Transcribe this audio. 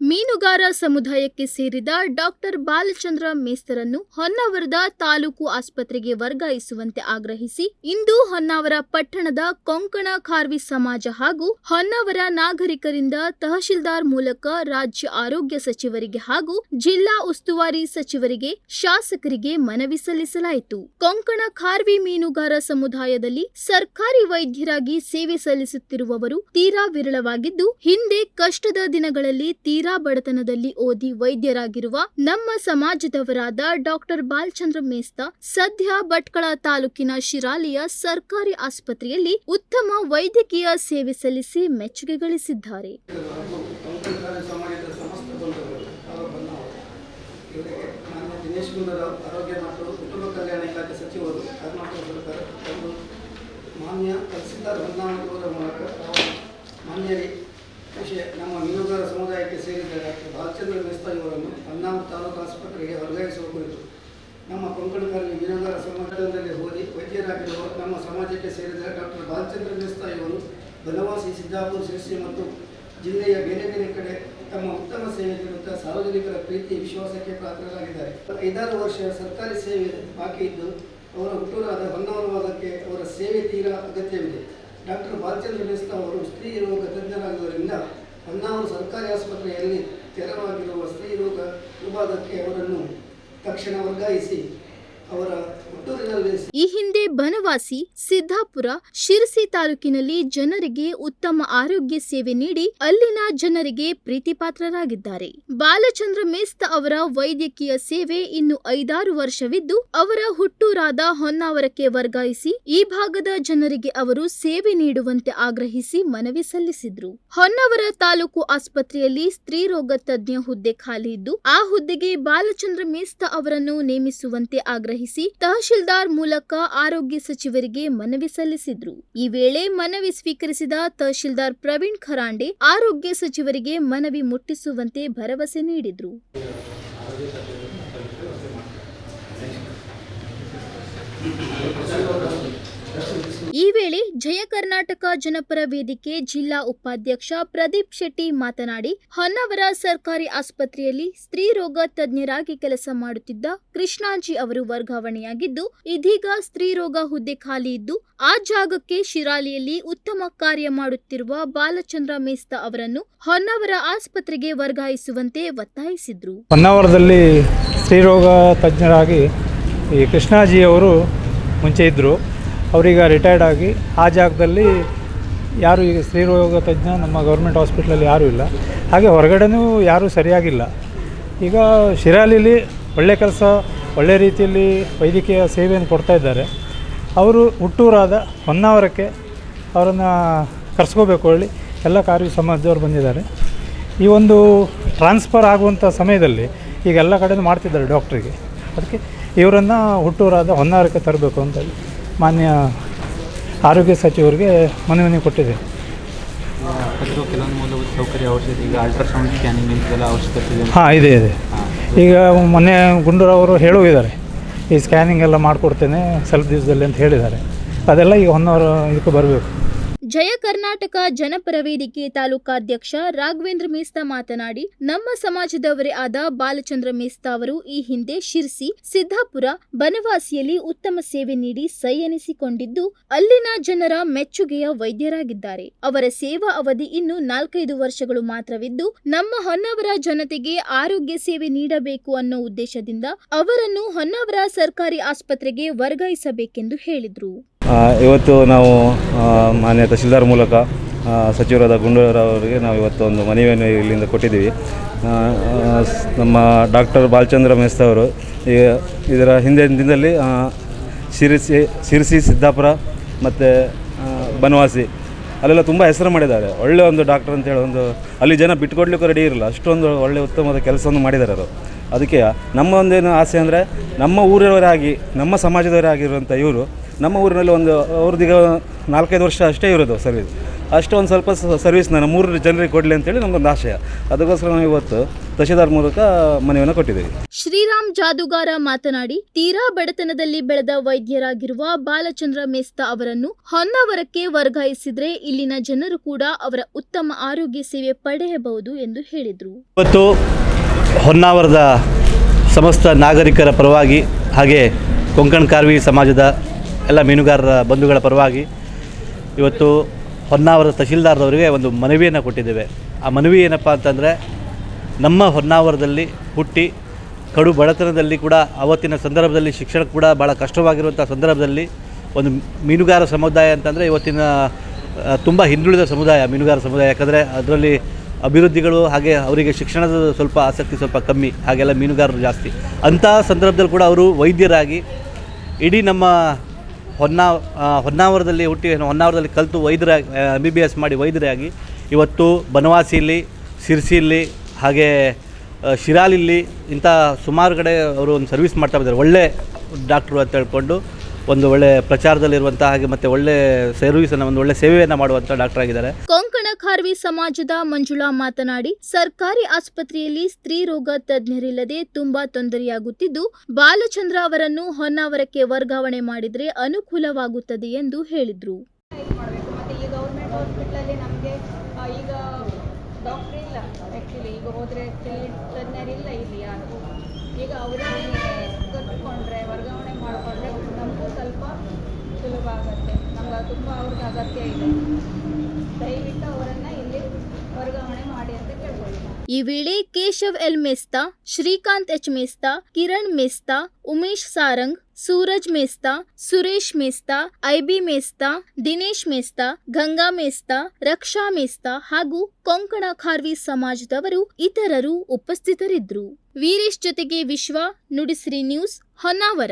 ಮೀನುಗಾರ ಸಮುದಾಯಕ್ಕೆ ಸೇರಿದ ಡಾಕ್ಟರ್ ಬಾಲಚಂದ್ರ ಮೇಸ್ತರನ್ನು ಹೊನ್ನಾವರದ ತಾಲೂಕು ಆಸ್ಪತ್ರೆಗೆ ವರ್ಗಾಯಿಸುವಂತೆ ಆಗ್ರಹಿಸಿ, ಇಂದು ಹೊನ್ನಾವರ ಪಟ್ಟಣದ ಕೊಂಕಣ ಖಾರ್ವಿ ಸಮಾಜ ಹಾಗೂ ಹೊನ್ನಾವರ ನಾಗರಿಕರಿಂದ ತಹಶೀಲ್ದಾರ್ ಮೂಲಕ ರಾಜ್ಯ ಆರೋಗ್ಯ ಸಚಿವರಿಗೆ ಹಾಗೂ ಜಿಲ್ಲಾ ಉಸ್ತುವಾರಿ ಸಚಿವರಿಗೆ ಶಾಸಕರಿಗೆ ಮನವಿ ಸಲ್ಲಿಸಲಾಯಿತು. ಕೊಂಕಣ ಖಾರ್ವಿ ಮೀನುಗಾರ ಸಮುದಾಯದಲ್ಲಿ ಸರ್ಕಾರಿ ವೈದ್ಯರಾಗಿ ಸೇವೆ ಸಲ್ಲಿಸುತ್ತಿರುವವರು ತೀರಾ ವಿರಳವಾಗಿದ್ದು, ಹಿಂದೆ ಕಷ್ಟದ ದಿನಗಳಲ್ಲಿ ತೀರಾ ಬಡತನದಲ್ಲಿ ಓದಿ ವೈದ್ಯರಾಗಿರುವ ನಮ್ಮ ಸಮಾಜದವರಾದ ಡಾಕ್ಟರ್ ಬಾಲಚಂದ್ರ ಮೇಸ್ತ ಸದ್ಯ ಭಟ್ಕಳ ತಾಲೂಕಿನ ಶಿರಾಲಿಯ ಸರ್ಕಾರಿ ಆಸ್ಪತ್ರೆಯಲ್ಲಿ ಉತ್ತಮ ವೈದ್ಯಕೀಯ ಸೇವೆ ಸಲ್ಲಿಸಿ ಮೆಚ್ಚುಗೆ ಗಳಿಸಿದ್ದಾರೆ. ಮಾನ್ಯ ತಹಸೀಲ್ದಾರ್ ಮೂಲಕ ಮಾನ್ಯ ವಿಷಯ ನಮ್ಮ ಮೀನುಗಾರ ಸಮುದಾಯಕ್ಕೆ ಸೇರಿದ ಡಾಕ್ಟರ್ ಬಾಲಚಂದ್ರ ಮೇಸ್ತಾ ಇವರನ್ನು ಹೊನ್ನಾವರ ತಾಲೂಕು ಆಸ್ಪತ್ರೆಗೆ ವರ್ಗಾಯಿಸುವ ಕುರಿತು. ನಮ್ಮ ಕೊಂಕಣಕಾರಿ ಮೀನುಗಾರ ಸಮಾಜದಲ್ಲಿ ಓದಿ ವೈದ್ಯರಾಗಿರುವ ನಮ್ಮ ಸಮಾಜಕ್ಕೆ ಸೇರಿದ ಡಾಕ್ಟರ್ ಬಾಲಚಂದ್ರ ಮೇಸ್ತಾ ಇವರು ಬನವಾಸಿ, ಸಿದ್ದಾಪುರ, ಶಿರಸಿ ಮತ್ತು ಜಿಲ್ಲೆಯ ಬೇರೆ ಬೇರೆ ಕಡೆ ತಮ್ಮ ಉತ್ತಮ ಸೇವೆ ನೀಡುತ್ತಾ ಸಾರ್ವಜನಿಕರ ಪ್ರೀತಿ, ವಿಶ್ವಾಸಕ್ಕೆ ಪಾತ್ರರಾಗಿದ್ದಾರೆ. ಐದಾರು ವರ್ಷ ಸರ್ಕಾರಿ ಸೇವೆ ಬಾಕಿ ಇದ್ದು, ಅವರ ಹುಟ್ಟೂರಾದ ಹೊನ್ನಾವರವಾದಕ್ಕೆ ಅವರ ಸೇವೆ ತೀರಾ ಅಗತ್ಯವಿದೆ. ಡಾಕ್ಟರ್ ಬಾಲಚಂದ್ರ ಮೇಸ್ತಾ ಅವರು ಸ್ತ್ರೀ ರೋಗ ತಜ್ಞರಾಗಿರುವುದರಿಂದ ಹೊನ್ನಾವರ ಸರ್ಕಾರಿ ಆಸ್ಪತ್ರೆಯಲ್ಲಿ ತೆರವಾಗಿರುವ ಸ್ತ್ರೀ ರೋಗ ವಿಭಾಗಕ್ಕೆ ಅವರನ್ನು ತಕ್ಷಣ ವರ್ಗಾಯಿಸಿ ಈ ಹಿಂದೆ ಬನವಾಸಿ ಸಿದ್ದಾಪುರ, ಶಿರಸಿ ತಾಲೂಕಿನಲ್ಲಿ ಜನರಿಗೆ ಉತ್ತಮ ಆರೋಗ್ಯ ಸೇವೆ ನೀಡಿ ಅಲ್ಲಿನ ಜನರಿಗೆ ಪ್ರೀತಿಪಾತ್ರರಾಗಿದ್ದಾರೆ. ಬಾಲಚಂದ್ರ ಮೇಸ್ತ ಅವರ ವೈದ್ಯಕೀಯ ಸೇವೆ ಇನ್ನು ಐದಾರು ವರ್ಷವಿದ್ದು, ಅವರ ಹುಟ್ಟೂರಾದ ಹೊನ್ನಾವರಕ್ಕೆ ವರ್ಗಾಯಿಸಿ ಈ ಭಾಗದ ಜನರಿಗೆ ಅವರು ಸೇವೆ ನೀಡುವಂತೆ ಆಗ್ರಹಿಸಿ ಮನವಿ ಸಲ್ಲಿಸಿದ್ರು. ಹೊನ್ನಾವರ ತಾಲೂಕು ಆಸ್ಪತ್ರೆಯಲ್ಲಿ ಸ್ತ್ರೀ ರೋಗ ತಜ್ಞ ಹುದ್ದೆ ಖಾಲಿ ಇದ್ದು, ಆ ಹುದ್ದೆಗೆ ಬಾಲಚಂದ್ರ ಮೇಸ್ತ ಅವರನ್ನು ನೇಮಿಸುವಂತೆ ಆಗ್ರಹಿಸಿ ತಹಶೀಲ್ದಾರ್ ಮೂಲಕ ಆರೋಗ್ಯ ಸಚಿವರಿಗೆ ಮನವಿ ಸಲ್ಲಿಸಿದ್ರು. ಈ ವೇಳೆ ಮನವಿ ಸ್ವೀಕರಿಸಿದ ತಹಶೀಲ್ದಾರ್ ಪ್ರವೀಣ್ ಖರಾಂಡೆ ಆರೋಗ್ಯ ಸಚಿವರಿಗೆ ಮನವಿ ಮುಟ್ಟಿಸುವಂತೆ ಭರವಸೆ ನೀಡಿದ್ರು. ಈ ವೇಳೆ ಜಯ ಕರ್ನಾಟಕ ಜನಪರ ವೇದಿಕೆ ಜಿಲ್ಲಾ ಉಪಾಧ್ಯಕ್ಷ ಪ್ರದೀಪ್ ಶೆಟ್ಟಿ ಮಾತನಾಡಿ, ಹೊನ್ನಾವರ ಸರ್ಕಾರಿ ಆಸ್ಪತ್ರೆಯಲ್ಲಿ ಸ್ತ್ರೀ ರೋಗ ತಜ್ಞರಾಗಿ ಕೆಲಸ ಮಾಡುತ್ತಿದ್ದ ಕೃಷ್ಣಾಜಿ ಅವರು ವರ್ಗಾವಣೆಯಾಗಿದ್ದು, ಇದೀಗ ಸ್ತ್ರೀ ರೋಗ ಹುದ್ದೆ ಖಾಲಿ ಇದ್ದು, ಆ ಜಾಗಕ್ಕೆ ಶಿರಾಲಿಯಲ್ಲಿ ಉತ್ತಮ ಕಾರ್ಯ ಮಾಡುತ್ತಿರುವ ಬಾಲಚಂದ್ರ ಮೇಸ್ತಾ ಅವರನ್ನು ಹೊನ್ನಾವರ ಆಸ್ಪತ್ರೆಗೆ ವರ್ಗಾಯಿಸುವಂತೆ ಒತ್ತಾಯಿಸಿದ್ರು. ಸ್ತ್ರೀ ರೋಗ ತಜ್ಞರಾಗಿ ಈ ಕೃಷ್ಣಾಜಿ ಅವರು ಮುಂಚೆ ಇದ್ದರು ಅವರೀಗ ರಿಟೈರ್ಡ್ ಆಗಿ ಆ ಜಾಗದಲ್ಲಿ ಯಾರು ಈಗ ಸ್ತ್ರೀರೋಗ ತಜ್ಞ ನಮ್ಮ ಗೌರ್ಮೆಂಟ್ ಹಾಸ್ಪಿಟ್ಲಲ್ಲಿ ಯಾರೂ ಇಲ್ಲ. ಹಾಗೆ ಹೊರಗಡೆನೂ ಯಾರೂ ಸರಿಯಾಗಿಲ್ಲ. ಈಗ ಶಿರಾಲಿಲಿ ಒಳ್ಳೆ ಕೆಲಸ, ಒಳ್ಳೆ ರೀತಿಯಲ್ಲಿ ವೈದ್ಯಕೀಯ ಸೇವೆಯನ್ನು ಕೊಡ್ತಾ ಇದ್ದಾರೆ. ಅವರು ಹುಟ್ಟೂರಾದ ಹೊನ್ನಾವರಕ್ಕೆ ಅವರನ್ನು ಕರೆಸ್ಕೋಬೇಕು ಹೇಳಿ ಎಲ್ಲ ಕಾರ್ಯ ಸಮಾಜದವ್ರು ಬಂದಿದ್ದಾರೆ. ಈ ಒಂದು ಟ್ರಾನ್ಸ್ಫರ್ ಆಗುವಂಥ ಸಮಯದಲ್ಲಿ ಈಗ ಎಲ್ಲ ಕಡೆಯೂ ಮಾಡ್ತಿದ್ದಾರೆ ಡಾಕ್ಟ್ರಿಗೆ ಅದಕ್ಕೆ ಇವರನ್ನು ಹುಟ್ಟೂರಾದ ಹೊನ್ನಾವರಕ್ಕೆ ತರಬೇಕು ಅಂತ ಮಾನ್ಯ ಆರೋಗ್ಯ ಸಚಿವರಿಗೆ ಮನವಿ ಕೊಟ್ಟಿದೆ. ಕಟ್ಟಿರೋ ಕೆಲವೊಂದು ಮೂಲಭೂತ ಸೌಕರ್ಯ ಅವಶ್ಯಕತೆ ಈಗ ಅಲ್ಟ್ರಾಸೌಂಡ್ ಸ್ಕ್ಯಾನಿಂಗ್ ಇಂಥದ್ದೆಲ್ಲ ಅವಶ್ಯಕತೆ ಇದೆ ಹಾಂ ಇದೆ ಇದೆ. ಈಗ ಮೊನ್ನೆ ಗುಂಡೂರವರು ಹೇಳೋಗಿದ್ದಾರೆ. ಈ ಸ್ಕ್ಯಾನಿಂಗ್ ಎಲ್ಲ ಮಾಡಿಕೊಡ್ತೇನೆ ಸ್ವಲ್ಪ ದಿವಸದಲ್ಲಿ ಅಂತ ಹೇಳಿದ್ದಾರೆ. ಅದೆಲ್ಲ ಈಗ ಹೊನ್ನವರು ಇದಕ್ಕೆ ಬರಬೇಕು. ಜಯ ಕರ್ನಾಟಕ ಜನಪರ ವೇದಿಕೆ ತಾಲೂಕಾಧ್ಯಕ್ಷ ರಾಘವೇಂದ್ರ ಮೇಸ್ತಾ ಮಾತನಾಡಿ, ನಮ್ಮ ಸಮಾಜದವರೇ ಆದ ಬಾಲಚಂದ್ರ ಮೇಸ್ತಾ ಅವರು ಈ ಹಿಂದೆ ಶಿರ್ಸಿ, ಸಿದ್ದಾಪುರ, ಬನವಾಸಿಯಲ್ಲಿ ಉತ್ತಮ ಸೇವೆ ನೀಡಿ ಸೈ ಎನಿಸಿಕೊಂಡಿದ್ದು ಅಲ್ಲಿನ ಜನರ ಮೆಚ್ಚುಗೆಯ ವೈದ್ಯರಾಗಿದ್ದಾರೆ. ಅವರ ಸೇವಾ ಅವಧಿ ಇನ್ನು ನಾಲ್ಕೈದು ವರ್ಷಗಳು ಮಾತ್ರವಿದ್ದು, ನಮ್ಮ ಹೊನ್ನಾವರ ಜನತೆಗೆ ಆರೋಗ್ಯ ಸೇವೆ ನೀಡಬೇಕು ಅನ್ನೋ ಉದ್ದೇಶದಿಂದ ಅವರನ್ನು ಹೊನ್ನಾವರ ಸರ್ಕಾರಿ ಆಸ್ಪತ್ರೆಗೆ ವರ್ಗಾಯಿಸಬೇಕೆಂದು ಹೇಳಿದ್ರು. ಇವತ್ತು ನಾವು ಮಾನ್ಯ ತಹಶೀಲ್ದಾರ್ ಮೂಲಕ ಸಚಿವರಾದ ಗುಂಡೂರಾವರಿಗೆ ನಾವು ಇವತ್ತು ಒಂದು ಮನವಿಯನ್ನು ಇಲ್ಲಿಂದ ಕೊಟ್ಟಿದ್ದೀವಿ. ನಮ್ಮ ಡಾಕ್ಟರ್ ಬಾಲಚಂದ್ರ ಈ, ಇದರ ಹಿಂದಿನ ದಿನದಲ್ಲಿ ಶಿರಸಿ ಶಿರಸಿ ಸಿದ್ದಾಪುರ ಮತ್ತು ಬನವಾಸಿ, ಅಲ್ಲೆಲ್ಲ ತುಂಬ ಹೆಸರು ಮಾಡಿದ್ದಾರೆ. ಒಳ್ಳೆಯ ಒಂದು ಡಾಕ್ಟರ್ ಅಂತೇಳಿ ಒಂದು, ಅಲ್ಲಿ ಜನ ಬಿಟ್ಕೊಡ್ಲಿಕ್ಕೆ ರೆಡಿ ಇರಲ್ಲ. ಅಷ್ಟೊಂದು ಒಳ್ಳೆಯ ಉತ್ತಮವಾದ ಕೆಲಸವನ್ನು ಮಾಡಿದ್ದಾರೆ ಅವರು. ಅದಕ್ಕೆ ನಮ್ಮ ಒಂದೇನು ಆಸೆ ಅಂದರೆ, ನಮ್ಮ ಊರವರಾಗಿ, ನಮ್ಮ ಸಮಾಜದವರೇ ಆಗಿರುವಂಥ ಇವರು ನಮ್ಮ ಊರಿನಲ್ಲಿ ಒಂದು ಅವ್ರದ್ದೀಗ ನಾಲ್ಕೈದು ವರ್ಷ ಅಷ್ಟೇ ಇರೋದು ಸರ್ವಿಸ್ ಅಷ್ಟೇ ಒಂದು ಸ್ವಲ್ಪ ಸರ್ವಿಸ್ ನಾನು ಮೂರು ಜನರಿಗೆ ಕೊಡಲಿ ಅಂತೇಳಿ ನಮಗೊಂದು ಆಶಯ. ಅದಕ್ಕೋಸ್ಕರ ನಾವು ಇವತ್ತು ತಹಶೀಲ್ದಾರ್ ಮೂಲಕ ಮನವಿಯನ್ನು ಕೊಟ್ಟಿದ್ದೀವಿ. ಶ್ರೀರಾಮ್ ಜಾದುಗಾರ ಮಾತನಾಡಿ ತೀರಾ ಬಡತನದಲ್ಲಿ ಬೆಳೆದ ವೈದ್ಯರಾಗಿರುವ ಬಾಲಚಂದ್ರ ಮೇಸ್ತಾ ಅವರನ್ನು ಹೊನ್ನಾವರಕ್ಕೆ ವರ್ಗಾಯಿಸಿದ್ರೆ ಇಲ್ಲಿನ ಜನರು ಕೂಡ ಅವರ ಉತ್ತಮ ಆರೋಗ್ಯ ಸೇವೆ ಪಡೆಯಬಹುದು ಎಂದು ಹೇಳಿದರು. ಇವತ್ತು ಹೊನ್ನಾವರದ ಸಮಸ್ತ ನಾಗರಿಕರ ಪರವಾಗಿ ಹಾಗೆ ಕೊಂಕಣ ಕಾರ್ವಿ ಸಮಾಜದ ಎಲ್ಲ ಮೀನುಗಾರರ ಬಂಧುಗಳ ಪರವಾಗಿ ಇವತ್ತು ಹೊನ್ನಾವರ ತಹಶೀಲ್ದಾರ್ದವರಿಗೆ ಒಂದು ಮನವಿಯನ್ನು ಕೊಟ್ಟಿದ್ದೇವೆ. ಆ ಮನವಿ ಏನಪ್ಪ ಅಂತಂದರೆ, ನಮ್ಮ ಹೊನ್ನಾವರದಲ್ಲಿ ಹುಟ್ಟಿ ಕಡು ಬಡತನದಲ್ಲಿ ಕೂಡ ಅವತ್ತಿನ ಸಂದರ್ಭದಲ್ಲಿ ಶಿಕ್ಷಣ ಕೂಡ ಭಾಳ ಕಷ್ಟವಾಗಿರುವಂಥ ಸಂದರ್ಭದಲ್ಲಿ ಒಂದು ಮೀನುಗಾರ ಸಮುದಾಯ ಅಂತಂದರೆ ಇವತ್ತಿನ ತುಂಬ ಹಿಂದುಳಿದ ಸಮುದಾಯ, ಮೀನುಗಾರ ಸಮುದಾಯ. ಯಾಕಂದರೆ ಅದರಲ್ಲಿ ಅಭಿವೃದ್ಧಿಗಳು ಹಾಗೆ ಅವರಿಗೆ ಶಿಕ್ಷಣದ ಸ್ವಲ್ಪ ಆಸಕ್ತಿ ಸ್ವಲ್ಪ ಕಮ್ಮಿ, ಹಾಗೆಲ್ಲ ಮೀನುಗಾರರು ಜಾಸ್ತಿ. ಅಂತಹ ಸಂದರ್ಭದಲ್ಲಿ ಕೂಡ ಅವರು ವೈದ್ಯರಾಗಿ ಇಡೀ ನಮ್ಮ ಹೊನ್ನಾ ಹೊನ್ನಾವರದಲ್ಲಿ ಹುಟ್ಟಿ, ಹೊನ್ನಾವರದಲ್ಲಿ ಕಲಿತು ವೈದ್ಯರಾಗಿ ಎಂ ಬಿ ಬಿ ಎಸ್ ಮಾಡಿ ವೈದ್ಯರಾಗಿ, ಇವತ್ತು ಬನವಾಸಿಯಲ್ಲಿ ಸಿರ್ಸಿಯಲ್ಲಿ ಹಾಗೆ ಶಿರಾಲಿಲ್ಲಿ ಇಂಥ ಸುಮಾರು ಕಡೆ ಅವರು ಒಂದು ಸರ್ವಿಸ್ ಮಾಡ್ತಾ ಇದ್ದಾರೆ ಒಳ್ಳೆ ಡಾಕ್ಟ್ರು ಅಂತ ಹೇಳ್ಕೊಂಡು ಒಂದು ಒಳ್ಳೆ ಪ್ರಚಾರದಲ್ಲಿರುವಂತಹ ಹಾಗೆ ಮತ್ತೆ ಒಳ್ಳೆ ಸರ್ವಿಸನ್ನು, ಒಂದು ಒಳ್ಳೆ ಸೇವೆಯನ್ನು ಮಾಡುವಂಥ ಡಾಕ್ಟರ್ ಆಗಿದ್ದಾರೆ ಖಾರ್ವಿ ಸಮಾಜದ ಮಂಜುಳಾ ಮಾತನಾಡಿ, ಸರ್ಕಾರಿ ಆಸ್ಪತ್ರೆಯಲ್ಲಿ ಸ್ತ್ರೀ ರೋಗ ತಜ್ಞರಿಲ್ಲದೆ ತುಂಬಾ ತೊಂದರೆಯಾಗುತ್ತಿದ್ದು, ಬಾಲಚಂದ್ರ ಅವರನ್ನು ಹೊನ್ನಾವರಕ್ಕೆ ವರ್ಗಾವಣೆ ಮಾಡಿದರೆ ಅನುಕೂಲವಾಗುತ್ತದೆ ಎಂದು ಹೇಳಿದರು. ಈಗ ಡಾಕ್ಟರ್ ಇಲ್ಲ. ಇಲ್ಲಿ ಈಗ ವರ್ಗಾವಣೆ ಮಾಡಿಕೊಂಡ್ರೆ ನಮಗೂ ಸ್ವಲ್ಪ ಸುಲಭ ಆಗುತ್ತೆ. ನಮ್ಗೆ ತುಂಬ ಅವ್ರಿಗೆ ಅಗತ್ಯ ಇದೆ ದಯವಿಟ್ಟು ಅವರನ್ನು ಇಲ್ಲಿ ವರ್ಗಾವಣೆ ಮಾಡಿ ಅಂತ ಕೇಳ್ಕೊಳ್ತೀನಿ ಈ ವೇಳೆ Keshav L Mesta, Shrikanth H Mesta, Kiran Mesta, Umesh Sarang, Suraj Mesta, Suresh Mesta, IB Mesta, Dinesh Mesta, Ganga Mesta, Raksha Mesta ಹಾಗೂ ಕೊಂಕಣ ಖಾರ್ವಿ ಸಮಾಜದವರು ಇತರರು ಉಪಸ್ಥಿತರಿದ್ದರು. ವೀರೇಶ್ ಜೊತೆಗೆ ವಿಶ್ವ ನುಡಿಸಿರಿ ನ್ಯೂಸ್ ಹೊನ್ನಾವರ.